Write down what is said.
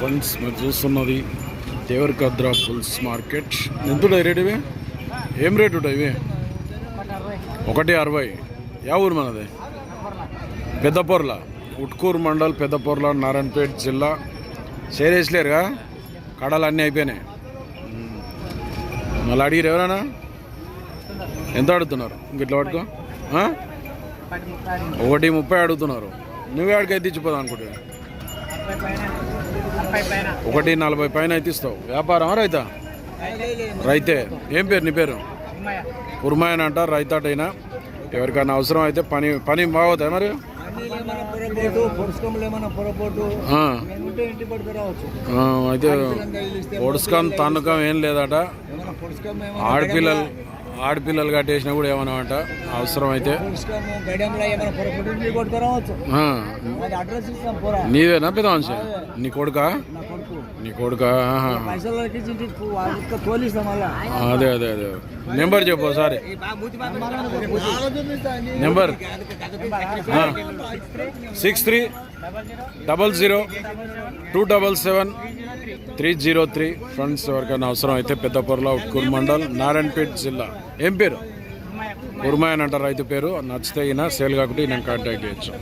Friends మీరు చూస్తున్నది Devarakadra pulls market. ఎంత ఉంటాయి రేట్ ఇవి? ఏం రేట్ ఉంటాయి ఇవి? ఒకటి అరవై. యా ఊరు మనది? పెద్దపొర్ల. ఉట్కూరు మండల్ పెద్దపొర్ల నారాయణపేట జిల్లా. చేరేసలేరుగా కడలు అన్నీ అయిపోయినాయి. మళ్ళీ అడిగిరు ఎవరైనా? ఎంత అడుగుతున్నారు? ఇంక పట్టుకో. ఒకటి ముప్పై అడుగుతున్నారు. నువ్వే ఆడికి అయితే ఇచ్చిపోదాం అనుకుంటున్నాను ఒకటి నలభై పైన అయితే ఇస్తావు. వ్యాపారం రైతా? రైతే. ఏం పేరు నీ పేరు? ఉర్మాయన్ అంట రైతాటైనా? ఎవరికైనా అవసరం అయితే పని పని బాగుతాయి మరి? అయితే పొడుచుకం తన్నుకం ఏం లేదట. ఆడపిల్లలు ఆడపిల్లలు కట్టేసినా కూడా ఏమన్నా అంట అవసరం అయితే నీవేనా పెద్ద అంశ నీ కొడుక? నీ కొడుక? అదే అదే అదే. నెంబర్ చెప్పు ఒకసారి. Number. Six three double zero two double seven three zero three. Friends ఎవరికైనా అవసరం అయితే పెద్దపూర్లో ఉట్కూరు మండల్ నారాయణపేట్ జిల్లా. ఏం పేరు? ఉర్మాయన్ అంటారు రైతు పేరు. నచ్చితే ఈయన సేల్ కాకుండా ఈయన కాంటాక్ట్ చేయొచ్చు.